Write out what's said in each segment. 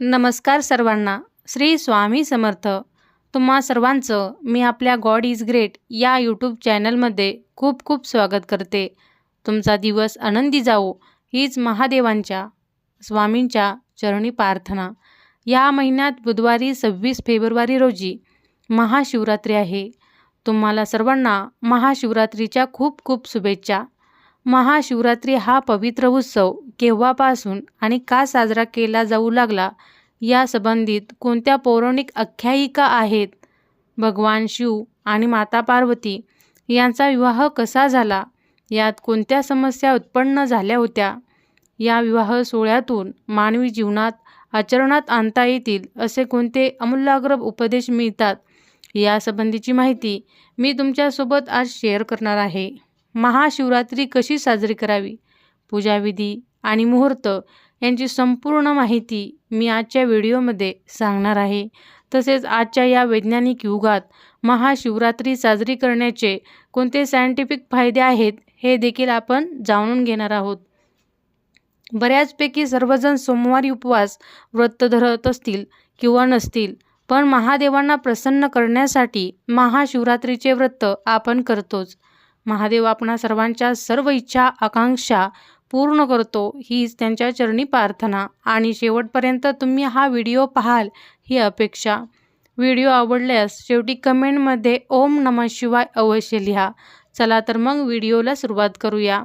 नमस्कार सर्वांना. श्री स्वामी समर्थ. तुम्हा सर्वांचं मी आपल्या गॉड इज ग्रेट या यूट्यूब चॅनलमध्ये खूप खूप स्वागत करते. तुमचा दिवस आनंदी जाओ हीच महादेवांच्या स्वामींच्या चरणी प्रार्थना. या महिन्यात बुधवारी सव्वीस फेब्रुवारी रोजी महाशिवरात्री आहे. तुम्हाला सर्वांना महाशिवरात्रीच्या खूप खूप शुभेच्छा. महाशिवरात्री हा पवित्र उत्सव केव्हापासून आणि का साजरा केला जाऊ लागला या संबंधित कोणत्या पौराणिक आख्यायिका आहेत? भगवान शिव आणि माता पार्वती यांचा विवाह कसा झाला? यात कोणत्या समस्या उत्पन्न झाल्या होत्या? या विवाह सोहळ्यातून मानवी जीवनात आचरणात आणता येतील असे कोणते अमूलाग्र उपदेश मिळतात? यासंबंधीची माहिती मी तुमच्यासोबत आज शेअर करणार आहे. महाशिवरात्री कशी साजरी करावी? पूजाविधी आणि मुहूर्त यांची संपूर्ण माहिती मी आजच्या व्हिडिओमध्ये सांगणार आहे. तसेच आजच्या या वैज्ञानिक युगात महाशिवरात्री साजरी करण्याचे कोणते सायंटिफिक फायदे आहेत हे देखील आपण जाणून घेणार आहोत. बऱ्याचपैकी सर्वजण सोमवारी उपवास व्रत धरत असतील किंवा नसतील पण महादेवांना प्रसन्न करण्यासाठी महाशिवरात्रीचे व्रत आपण करतोच. महादेव आपणा सर्वांच्या सर्व इच्छा आकांक्षा पूर्ण करतो. हीच त्यांच्या चरणी प्रार्थना. आणि शेवटपर्यंत तुम्ही हा व्हिडिओ पाहाल ही अपेक्षा. व्हिडिओ आवडल्यास शेवटी कमेंटमध्ये ओम नम शिवाय अवश्य लिहा. चला तर मग व्हिडिओला सुरुवात करूया.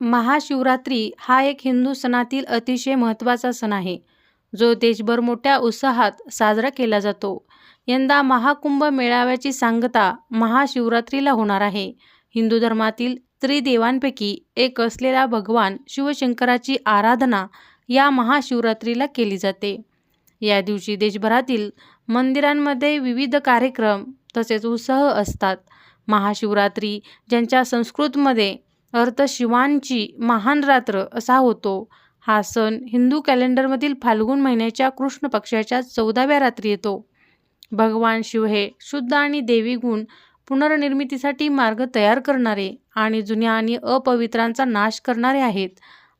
महाशिवरात्री हा एक हिंदू सणातील अतिशय महत्त्वाचा सण आहे. जो देशभर मोठ्या उत्साहात साजरा केला जातो. यंदा महाकुंभ मेळाव्याची सांगता महाशिवरात्रीला होणार आहे. हिंदू धर्मातील त्रिदेवांपैकी एक असलेला भगवान शिवशंकराची आराधना या महाशिवरात्रीला केली जाते. या दिवशी देशभरातील मंदिरांमध्ये विविध कार्यक्रम तसेच उत्सह असतात. महाशिवरात्री ज्यांच्या संस्कृतमध्ये अर्थ शिवांची महान रात्र असा होतो हा सण हिंदू कॅलेंडरमधील फाल्गुन महिन्याच्या कृष्ण पक्षाच्या चौदाव्या रात्री येतो. भगवान शिव हे शुद्ध आणि देवी गुण पुनर्निर्मितीसाठी मार्ग तयार करणारे आणि जुन्या आणि अपवित्रांचा नाश करणारे आहेत.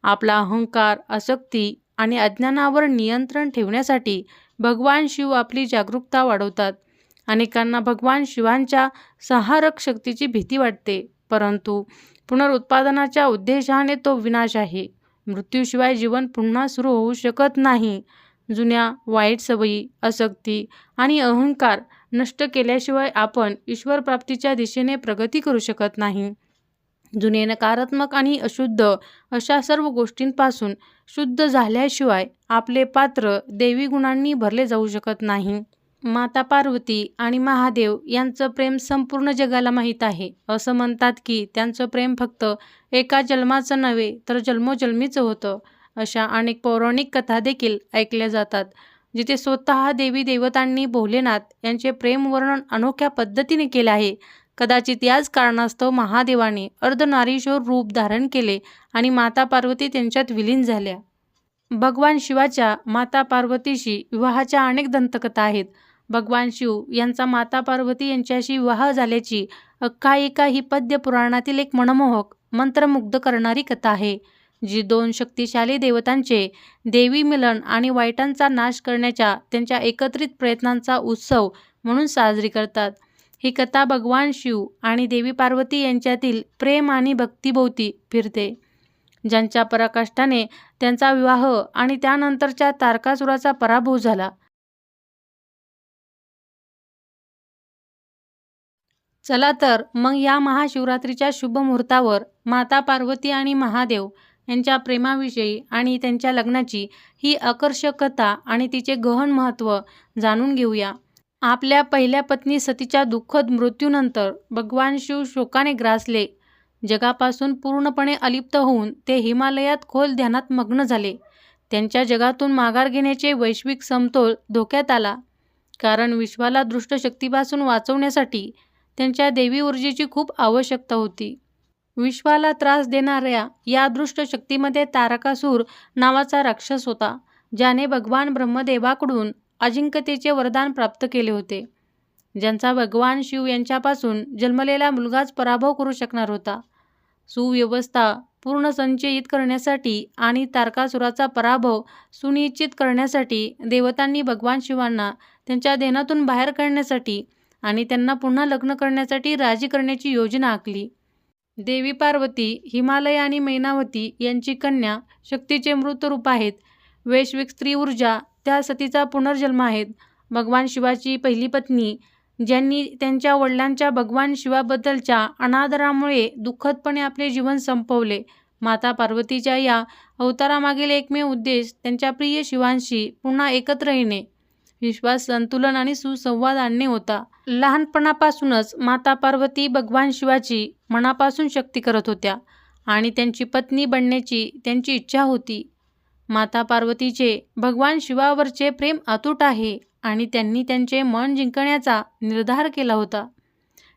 आपला अहंकार आसक्ती आणि अज्ञानावर नियंत्रण ठेवण्यासाठी भगवान शिव आपली जागरूकता वाढवतात. अनेकांना भगवान शिवांच्या सहारक शक्तीची भीती वाटते परंतु पुनरुत्पादनाच्या उद्देशाने तो विनाश आहे. मृत्यूशिवाय जीवन पुन्हा सुरू होऊ शकत नाही. जुन्या वाईट सवयी आसक्ती आणि अहंकार नष्ट केल्याशिवाय आपण ईश्वरप्राप्तीच्या दिशेने प्रगती करू शकत नाही. जुने नकारात्मक आणि अशुद्ध अशा सर्व गोष्टींपासून शुद्ध झाल्याशिवाय आपले पात्र देवी गुणांनी भरले जाऊ शकत नाही. माता पार्वती आणि महादेव यांचं प्रेम संपूर्ण जगाला माहीत आहे. असं म्हणतात की त्यांचं प्रेम फक्त एका जन्माचं नव्हे तर जन्मोजन्मीचं होतं. अशा अनेक पौराणिक कथा देखील ऐकल्या जातात जिथे स्वतः देवी देवतांनी भोलेनाथ यांचे प्रेम वर्णन अनोख्या पद्धतीने केले आहे. कदाचित याच कारणास्तव महादेवाने अर्धनारीश्वर रूप धारण केले आणि माता पार्वती त्यांच्यात विलीन झाल्या. भगवान शिवाच्या माता पार्वतीशी विवाहाच्या अनेक दंतकथा आहेत. भगवान शिव यांचा माता पार्वती यांच्याशी विवाह झाल्याची आख्यायिका ही पद्य पुराणातील एक मनमोहक मंत्रमुग्ध करणारी कथा आहे. जी दोन शक्तिशाली देवतांचे देवी मिलन आणि वाईटांचा नाश करण्याच्या त्यांच्या एकत्रित प्रयत्नांचा उत्सव म्हणून साजरी करतात. ही कथा भगवान शिव आणि देवी पार्वती यांच्यातील प्रेम आणि भक्तिभोवती फिरते. ज्यांच्या पराकाष्ठाने त्यांचा विवाह आणि त्यानंतरच्या तारकासुराचा पराभव झाला. चला तर मग या महाशिवरात्रीच्या शुभ मुहूर्तावर माता पार्वती आणि महादेव यांच्या प्रेमाविषयी आणि त्यांच्या लग्नाची ही आकर्षक कथा आणि तिचे गहन महत्त्व जाणून घेऊया. आपल्या पहिल्या पत्नी सतीच्या दुःखद मृत्यूनंतर भगवान शिव शोकाने ग्रासले. जगापासून पूर्णपणे अलिप्त होऊन ते हिमालयात खोल ध्यानात मग्न झाले. त्यांच्या जगातून माघार घेण्याचे वैश्विक समतोल धोक्यात आला. कारण विश्वाला दृष्ट शक्तीपासून वाचवण्यासाठी त्यांच्या देवी ऊर्जेची खूप आवश्यकता होती. विश्वाला त्रास देणाऱ्या या दृष्ट शक्तीमध्ये तारकासूर नावाचा राक्षस होता ज्याने भगवान ब्रह्मदेवाकडून अजिंक्यतेचे वरदान प्राप्त केले होते. ज्यांचा भगवान शिव यांच्यापासून जन्मलेला मुलगाच पराभव करू शकणार होता. सुव्यवस्था पूर्ण संचयित करण्यासाठी आणि तारकासुराचा पराभव सुनिश्चित करण्यासाठी देवतांनी भगवान शिवांना त्यांच्या देनातून बाहेर काढण्यासाठी आणि त्यांना पुन्हा लग्न करण्यासाठी राजी करण्याची योजना आखली. देवी पार्वती हिमालय आणि मैनावती यांची कन्या शक्तीचे मृत रूप आहेत. वैश्विक स्त्री ऊर्जा त्या सतीचा पुनर्जन्म आहेत. भगवान शिवाची पहिली पत्नी ज्यांनी त्यांच्या वडिलांच्या भगवान शिवाबद्दलच्या अनादरामुळे दुःखदपणे आपले जीवन संपवले. माता पार्वतीच्या या अवतारामागील एकमेव उद्देश त्यांच्या प्रिय शिवांशी पुन्हा एकत्र येणे. विश्वास संतुलन आणि सुसंवाद आणणे होता. लहानपणापासूनच माता पार्वती भगवान शिवाची मनापासून शक्ती करत होत्या आणि त्यांची पत्नी बनण्याची त्यांची इच्छा होती. माता पार्वतीचे भगवान शिवावरचे प्रेम अतूट आहे आणि त्यांनी त्यांचे मन जिंकण्याचा निर्धार केला होता.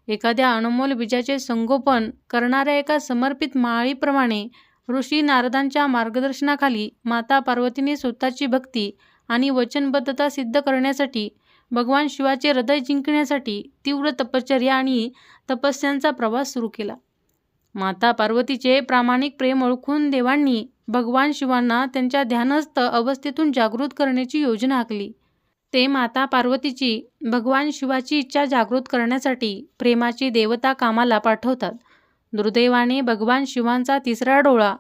एखाद्या अनमोल बीजाचे संगोपन करणाऱ्या एका समर्पित माळीप्रमाणे ऋषी नारदांच्या मार्गदर्शनाखाली माता पार्वतीने स्वतःची भक्ती आणि वचनबद्धता सिद्ध करण्यासाठी भगवान शिवाचे हृदय जिंकण्यासाठी तीव्र तपश्चर्या आणि तपस्यांचा प्रवास सुरू केला. माता पार्वतीचे प्रामाणिक प्रेम ओळखून देवांनी भगवान शिवांना त्यांच्या ध्यानस्थ अवस्थेतून जागृत करण्याची योजना आखली. ते माता पार्वतीची भगवान शिवाची इच्छा जागृत करण्यासाठी प्रेमाची देवता कामाला पाठवतात. दुर्दैवाने भगवान शिवांचा तिसरा डोळा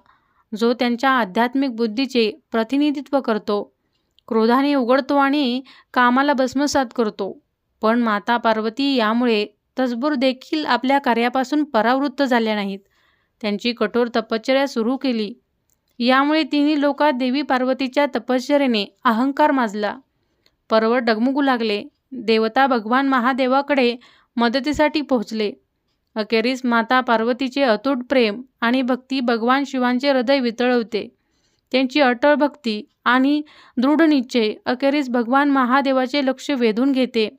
जो त्यांच्या आध्यात्मिक बुद्धीचे प्रतिनिधित्व करतो क्रोधाने उघडतो आणि कामाला भस्मसात करतो. पण माता पार्वती यामुळे तसबूर देखील आपल्या कार्यापासून परावृत्त झाल्या नाहीत. त्यांची कठोर तपश्चर्या सुरू केली. यामुळे तिन्ही लोकात देवी पार्वतीच्या तपश्चर्याने अहंकार माजला. पर्वत डगमगू लागले. देवता भगवान महादेवाकडे मदतीसाठी पोहोचले. अखेरीस माता पार्वतीचे अतूट प्रेम आणि भक्ती भगवान शिवांचे हृदय वितळवते. त्यांची अटळ भक्ती आणि दृढ निश्चय अखेरीस भगवान महादेवाचे लक्ष वेधून घेते.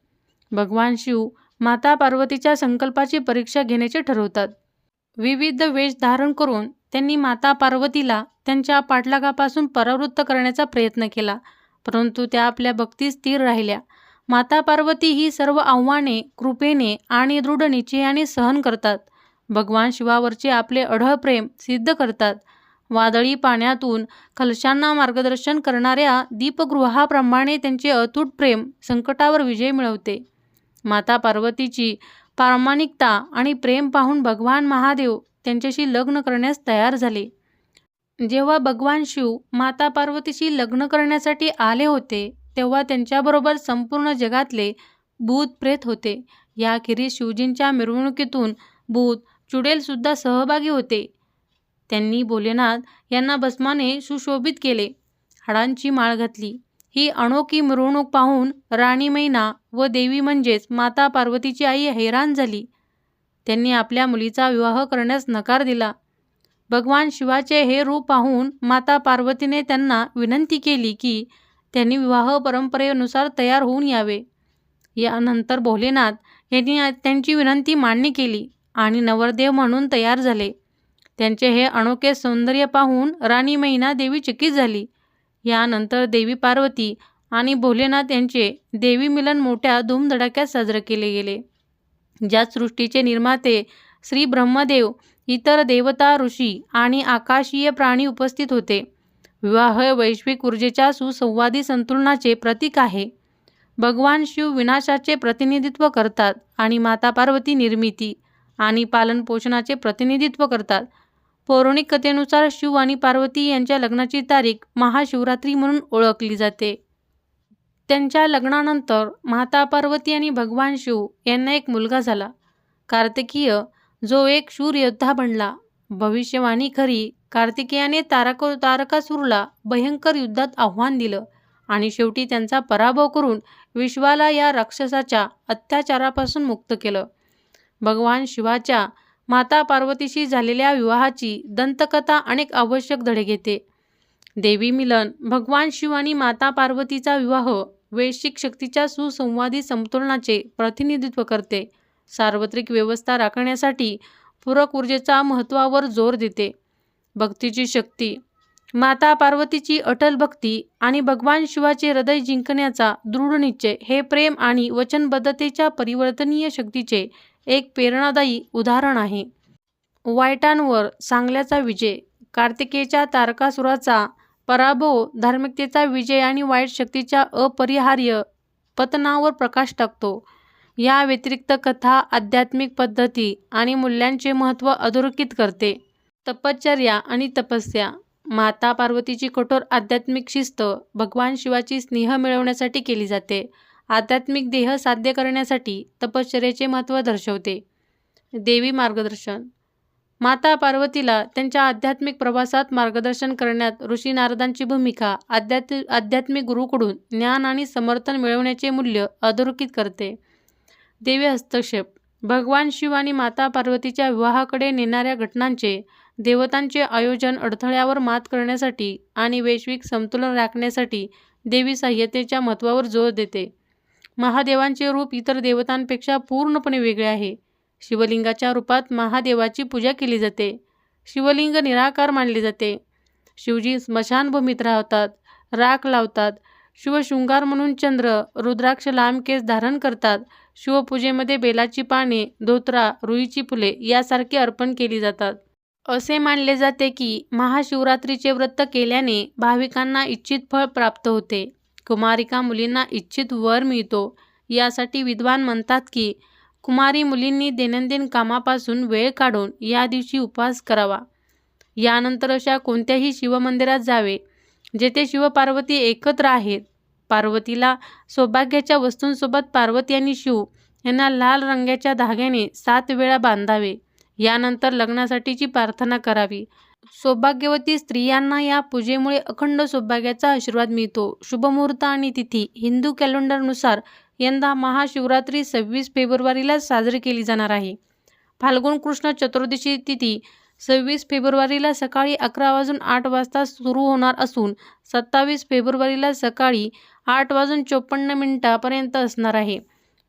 भगवान शिव माता पार्वतीच्या संकल्पाची परीक्षा घेण्याचे ठरवतात. विविध वेश धारण करून त्यांनी माता पार्वतीला त्यांच्या पाठलागापासून परावृत्त करण्याचा प्रयत्न केला परंतु त्या आपल्या भक्ती स्थिर राहिल्या. माता पार्वती ही सर्व आव्हाने कृपेने आणि दृढ निश्चयाने सहन करतात. भगवान शिवावरचे आपले अढळ प्रेम सिद्ध करतात. वादळी पाण्यातून खलशांना मार्गदर्शन करणाऱ्या दीपगृहाप्रमाणे त्यांचे अतूट प्रेम संकटावर विजय मिळवते. माता पार्वतीची प्रामाणिकता आणि प्रेम पाहून भगवान महादेव त्यांच्याशी लग्न करण्यास तयार झाले. जेव्हा भगवान शिव माता पार्वतीशी लग्न करण्यासाठी आले होते तेव्हा त्यांच्याबरोबर संपूर्ण जगातले भूत प्रेत होते. याखेरीज शिवजींच्या मिरवणुकीतून भूत चुडेलसुद्धा सहभागी होते. त्यांनी भोलेनाथ यांना भस्माने सुशोभित केले. हाडांची माळ घातली. ही अनोखी मिरवणूक पाहून राणी मैना व देवी म्हणजेच माता पार्वतीची आई हैराण झाली. त्यांनी आपल्या मुलीचा विवाह करण्यास नकार दिला. भगवान शिवाचे हे रूप पाहून माता पार्वतीने त्यांना विनंती केली की त्यांनी विवाह परंपरेनुसार तयार होऊन यावे. यानंतर भोलेनाथ यांनी त्यांची विनंती मान्य केली आणि नवरदेव म्हणून तयार झाले. त्यांचे हे अनोखे सौंदर्य पाहून राणी मैना देवी चकित झाली. यानंतर देवी पार्वती आणि भोलेनाथ यांचे देवी मिलन मोठ्या धूमधडाक्यात साजरे केले गेले. ज्या सृष्टीचे निर्माते श्री ब्रह्मदेव इतर देवता ऋषी आणि आकाशीय प्राणी उपस्थित होते. विवाह वैश्विक ऊर्जेच्या सुसंवादी संतुलनाचे प्रतीक आहे. भगवान शिव विनाशाचे प्रतिनिधित्व करतात आणि माता पार्वती निर्मिती आणि पालनपोषणाचे प्रतिनिधित्व करतात. पौराणिक कथेनुसार शिव आणि पार्वती यांच्या लग्नाची तारीख महाशिवरात्री म्हणून ओळखली जाते. त्यांच्या लग्नानंतर माता पार्वती आणि भगवान शिव यांना एक मुलगा झाला. कार्तिकीय जो एक शूर योद्धा बनला. भविष्यवाणी खरी कार्तिकेयाने तारक तारकासुरला भयंकर युद्धात आव्हान दिलं आणि शेवटी त्यांचा पराभव करून विश्वाला या राक्षसाच्या अत्याचारापासून मुक्त केलं. भगवान शिवाच्या माता पार्वतीशी झालेल्या विवाहाची दंतकथा अनेक आवश्यक धडे घेते. देवी मिलन भगवान शिव आणि माता पार्वतीचा विवाह वैश्विक शक्तीच्या सुसंवादी समतोलनाचे प्रतिनिधित्व करते. सार्वत्रिक व्यवस्था राखण्यासाठी पूरक ऊर्जेचा महत्त्वावर जोर देते. भक्तीची शक्ती माता पार्वतीची अटल भक्ती आणि भगवान शिवाचे हृदय जिंकण्याचा दृढ निश्चय हे प्रेम आणि वचनबद्धतेच्या परिवर्तनीय शक्तीचे एक प्रेरणादायी उदाहरण आहे. वाईटांवर चांगल्याचा विजय कार्तिकेच्या तारकासुराचा पराभव धार्मिकतेचा विजय आणि वाईट शक्तीच्या अपरिहार्य पतनावर प्रकाश टाकतो. या व्यतिरिक्त कथा आध्यात्मिक पद्धती आणि मूल्यांचे महत्त्व अधोरेखित करते. तपश्चर्या आणि तपस्या माता पार्वतीची कठोर आध्यात्मिक शिस्त भगवान शिवाची स्नेह मिळवण्यासाठी केली जाते. आध्यात्मिक देह साध्य करण्यासाठी तपश्चर्याचे महत्त्व दर्शवते. देवी मार्गदर्शन. माता पार्वतीला त्यांच्या आध्यात्मिक प्रवासात मार्गदर्शन करण्यात ऋषी नारदांची भूमिका आध्यात् आध्यात्मिक गुरूकडून ज्ञान आणि समर्थन मिळवण्याचे मूल्य अधोरेखित करते. देवी हस्तक्षेप. भगवान शिव आणि माता पार्वतीच्या विवाहाकडे नेणाऱ्या घटनांचे देवतांचे आयोजन अडथळ्यावर मात करण्यासाठी आणि वैश्विक समतोलन राखण्यासाठी देवी सहाय्यतेच्या महत्त्वावर जोर देते. महादेवांचे रूप इतर देवतांपेक्षा पूर्णपणे वेगळे आहे. शिवलिंगाच्या रूपात महादेवाची पूजा केली जाते. शिवलिंग निराकार मानले जाते. शिवजी स्मशानभूमीत राहतात राख लावतात. शिवशृंगार म्हणून चंद्र रुद्राक्ष लांब केस धारण करतात. शिवपूजेमध्ये बेलाची पाने धोत्रा रुईची फुले यासारखी अर्पण केली जातात. असे मानले जाते की महाशिवरात्रीचे व्रत केल्याने भाविकांना इच्छित फळ प्राप्त होते. कुमारिका मुलींना इच्छित वर मिळतो. यासाठी विद्वान म्हणतात की कुमारी मुलींनी दैनंदिन कामापासून वेळ काढून या दिवशी उपवास करावा. यानंतर अशा कोणत्याही शिवमंदिरात जावे जेथे शिवपार्वती एकत्र आहेत. पार्वतीला सौभाग्याच्या वस्तूंसोबत पार्वती आणि शिव यांना लाल रंगाच्या धाग्याने सात वेळा बांधावे. यानंतर लग्नासाठीची प्रार्थना करावी. सौभाग्यवती स्त्रियांना या पूजेमुळे अखंड सौभाग्याचा आशीर्वाद मिळतो. शुभमुहूर्त आणि तिथी. हिंदू कॅलेंडरनुसार यंदा महाशिवरात्री सव्वीस फेब्रुवारीला साजरी केली जाणार आहे. फाल्गुन कृष्ण चतुर्दशी तिथी सव्वीस फेब्रुवारीला सकाळी अकरा वाजून आठ वाजता सुरू होणार असून सत्तावीस फेब्रुवारीला सकाळी आठ वाजून चोपन्न मिनिटापर्यंत असणार आहे.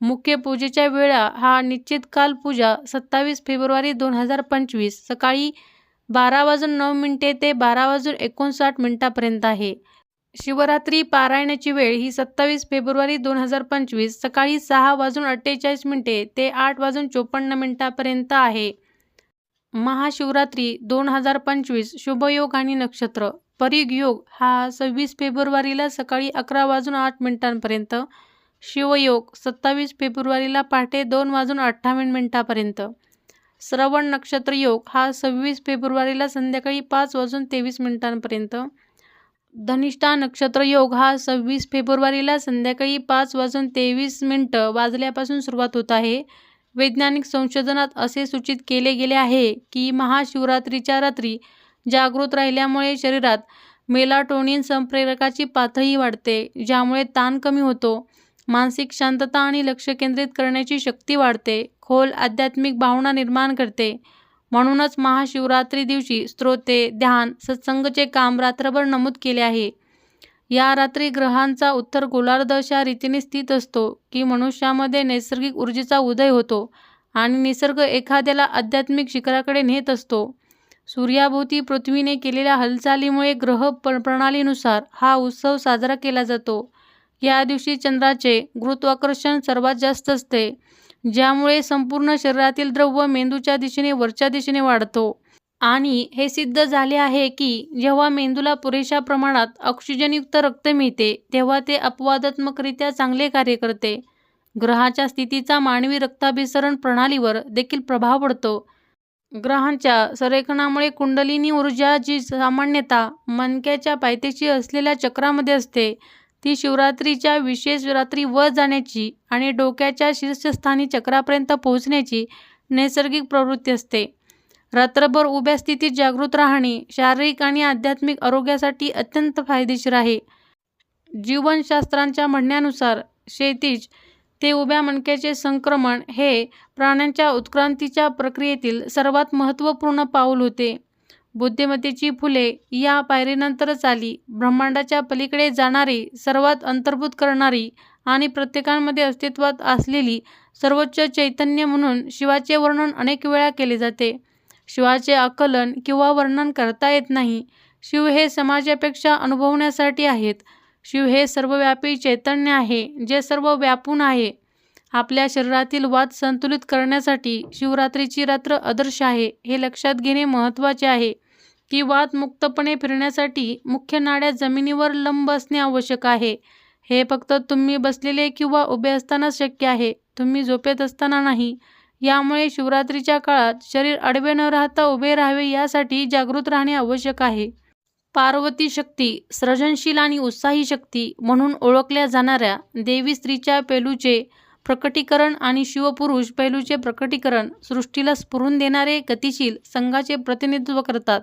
मुख्य पूजेच्या वेळा हा निश्चित काल पूजा सत्तावीस फेब्रुवारी दोन हजार पंचवीस सकाळी बारा वाजून नऊ मिनिटे ते बारा वाजून एकोणसाठ मिनिटापर्यंत आहे. शिवरात्री पारायणाची वेळ ही सत्तावीस फेब्रुवारी दोन हजार पंचवीस सकाळी सहा वाजून अठ्ठेचाळीस मिनिटे ते आठ वाजून चोपन्न मिनिटापर्यंत आहे. महाशिवरात्री दोन हजार पंचवीस शुभयोग आणि नक्षत्र. परिग योग हा सव्वीस फेब्रुवारीला सकाळी अकरा वाजून आठ मिनिटांपर्यंत. शिवयोग सत्तावीस फेब्रुवारीला पहाटे दोन वाजून अठ्ठावन्न मिनिटापर्यंत. श्रवण नक्षत्र योग हा सव्वीस फेब्रुवारीला संध्याकाळी पाच वाजून तेवीस मिनिटांपर्यंत. धनिष्ठा नक्षत्र योग हा सव्वीस फेब्रुवारीला संध्याकाळी पाच वाजून तेवीस मिनटं वाजल्यापासून सुरुवात होत आहे. वैज्ञानिक संशोधनात असे सूचित केले गेले आहे की महाशिवरात्रीच्या रात्री जागृत राहिल्यामुळे शरीरात मेलाटोनिन संप्रेरकाची पातळी वाढते ज्यामुळे ताण कमी होतो मानसिक शांतता आणि लक्ष केंद्रित करण्याची शक्ती वाढते. खोल आध्यात्मिक भावना निर्माण करते. म्हणूनच महाशिवरात्री दिवशी स्त्रोते ध्यान सत्संगचे काम रात्रभर नमूद केले आहे. या रात्री ग्रहांचा उत्तर गोलार्ध अशा रीतीने स्थित असतो की मनुष्यामध्ये नैसर्गिक ऊर्जेचा उदय होतो आणि निसर्ग एखाद्याला आध्यात्मिक शिखराकडे नेत असतो. सूर्याभोवती पृथ्वीने केलेल्या हालचालीमुळे ग्रह प्रणालीनुसार हा उत्सव साजरा केला जातो. या दिवशी चंद्राचे गुरुत्वाकर्षण सर्वात जास्त असते. ज्यामुळे संपूर्ण शरीरातील द्रव्य मेंदूच्या दिशेने वरच्या दिशेने वाढतो. आणि हे सिद्ध झाले आहे की जेव्हा मेंदूला पुरेशा प्रमाणात ऑक्सिजनयुक्त रक्त मिळते तेव्हा ते अपवादात्मकरित्या चांगले कार्य करते. ग्रहाच्या स्थितीचा मानवी रक्ताभिसरण प्रणालीवर देखील प्रभाव पडतो. ग्रहांच्या संरेखनामुळे कुंडलिनी ऊर्जा जी सामान्यतः मनक्याच्या पायथ्याशी असलेल्या चक्रामध्ये असते ती शिवरात्रीच्या विशेष रात्री वर जाण्याची आणि डोक्याच्या शीर्षस्थानी चक्रापर्यंत पोहोचण्याची नैसर्गिक प्रवृत्ती असते. रात्रभर उभ्या स्थितीत जागृत राहणे शारीरिक आणि आध्यात्मिक आरोग्यासाठी अत्यंत फायदेशीर आहे. जीवनशास्त्रांच्या म्हणण्यानुसार क्षैतिज ते उभ्या मणक्याचे संक्रमण हे प्राण्यांच्या उत्क्रांतीच्या प्रक्रियेतील सर्वात महत्त्वपूर्ण पाऊल होते. बुद्धिमत्तेची फुले या पायरीनंतरच आली. ब्रह्मांडाच्या पलीकडे जाणारी सर्वात अंतर्भूत करणारी आणि प्रत्येकांमध्ये अस्तित्वात असलेली सर्वोच्च चैतन्य म्हणून शिवाचे वर्णन अनेक वेळा केले जाते. शिवाचे आकलन किंवा वर्णन करता येत नाही. शिव हे समाजापेक्षा अनुभवण्यासाठी आहेत. शिव हे सर्वव्यापी चैतन्य आहे जे सर्व व्यापून आहे. आपल्या शरीरातील वाद संतुलित करण्यासाठी शिवरात्रीची रात्र आदर्श आहे हे लक्षात घेणे महत्त्वाचे आहे. की वाद मुक्तपणे फिरण्यासाठी मुख्य नाड्या जमिनीवर लंब असणे आवश्यक आहे. हे फक्त तुम्ही बसलेले किंवा उभे असतानाच शक्य आहे तुम्ही झोपेत असताना नाही. यामुळे शिवरात्रीच्या काळात शरीर आडवे न राहता उभे राहावे यासाठी जागृत राहणे आवश्यक आहे. पार्वती शक्ती सृजनशील आणि उत्साही शक्ती म्हणून ओळखल्या जाणाऱ्या देवी स्त्रीच्या पेलूचे प्रकटीकरण आणि शिवपुरुष पैलूचे प्रकटीकरण सृष्टीला स्फुरून देणारे गतिशील संघाचे प्रतिनिधित्व करतात.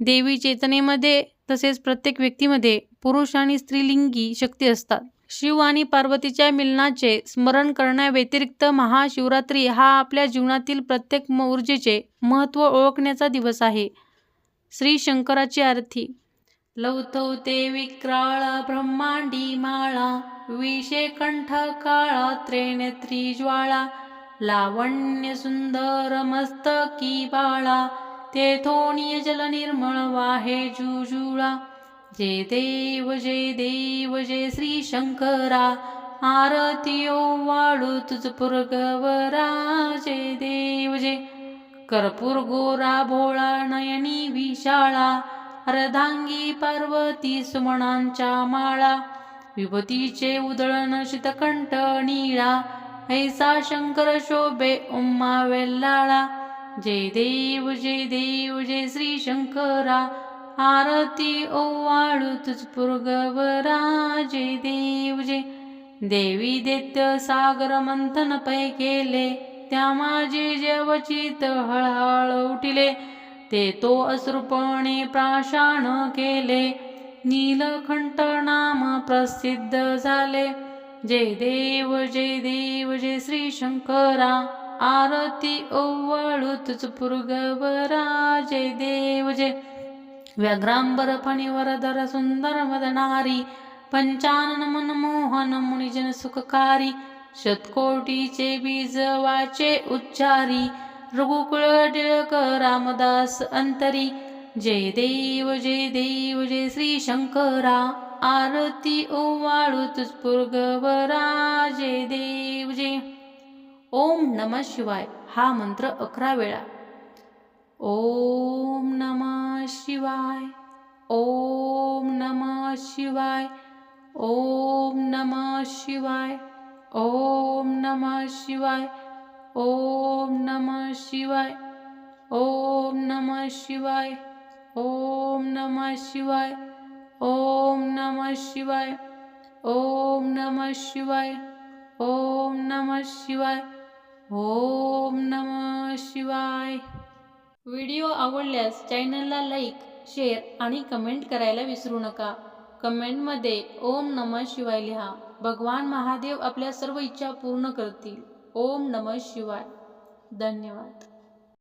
देवी चेतनेमध्ये तसेच प्रत्येक व्यक्तीमध्ये पुरुष आणि स्त्रीलिंगी शक्ती असतात. शिव आणि पार्वतीच्या मिलनाचे स्मरण करण्याव्यतिरिक्त महाशिवरात्री हा आपल्या जीवनातील प्रत्येक ऊर्जेचे महत्त्व ओळखण्याचा दिवस आहे. श्री शंकराची आरती लवथवते विक्राळ ब्रह्मांडी माळा विषे कंठ काळा त्रेनेत्री ज्वाळा लावण्य सुंदर मस्तकी बाळा तेथोनिय जल निर्मळ वाहे जुजुळा. जय देव जय देव जे श्री शंकरा आरतीयो वाळू तुझ पुरगवरा. जय देव जे कर्पूर गोरा भोळा नयनी विशाळा अर्धांगी पार्वती सुमणांच्या माळा विभूतीचे उधळण शीतकंठ निळा ऐसा शंकर शोभे उम्मा वेल्लाळा. जय देव जय देव जय श्री शंकरा आरती ओवाळू तुझ जय देव जय. देवी दैत्य सागर मंथन पै केले त्या माझे जेवचित हळहळ उठिले. ते तो अश्रुपणे प्राशाण केले. नीलकंठ नाम प्रसिद्ध झाले. जय देव जय देव जय श्री शंकरा आरती ओवाळू तुझ पुरगवरा जय देव जय व्याघ्रांबर फणीवरधर सुंदर मदनारी पंचानन मनमोहन मुनिजन सुखकारी शतकोटीचे बीज वाचे उच्चारी रघुकुळ टिळक रामदास अंतरी. जय देव जय देव जय श्री शंकरा आरती ओवाळू वरा जय देव जय. ओम नम शिवाय. हा मंत्र अकरा वेळा. ओम नमः शिवाय. ओम नमः शिवाय. ओम नमः शिवाय. ओम नमः शिवाय. ओम नमः शिवाय ओम नमः शिवाय ओम नमः शिवाय ओम नमः शिवाय ओम नमः शिवाय ओम नमः शिवाय ओम नमः शिवाय. व्हिडिओ आवडल्यास चॅनलला लाईक शेअर आणि कमेंट करायला विसरू नका. कमेंटमध्ये ओम नमः शिवाय लिहा. भगवान महादेव आपल्या सर्व इच्छा पूर्ण करतील. ओम नमः शिवाय. धन्यवाद.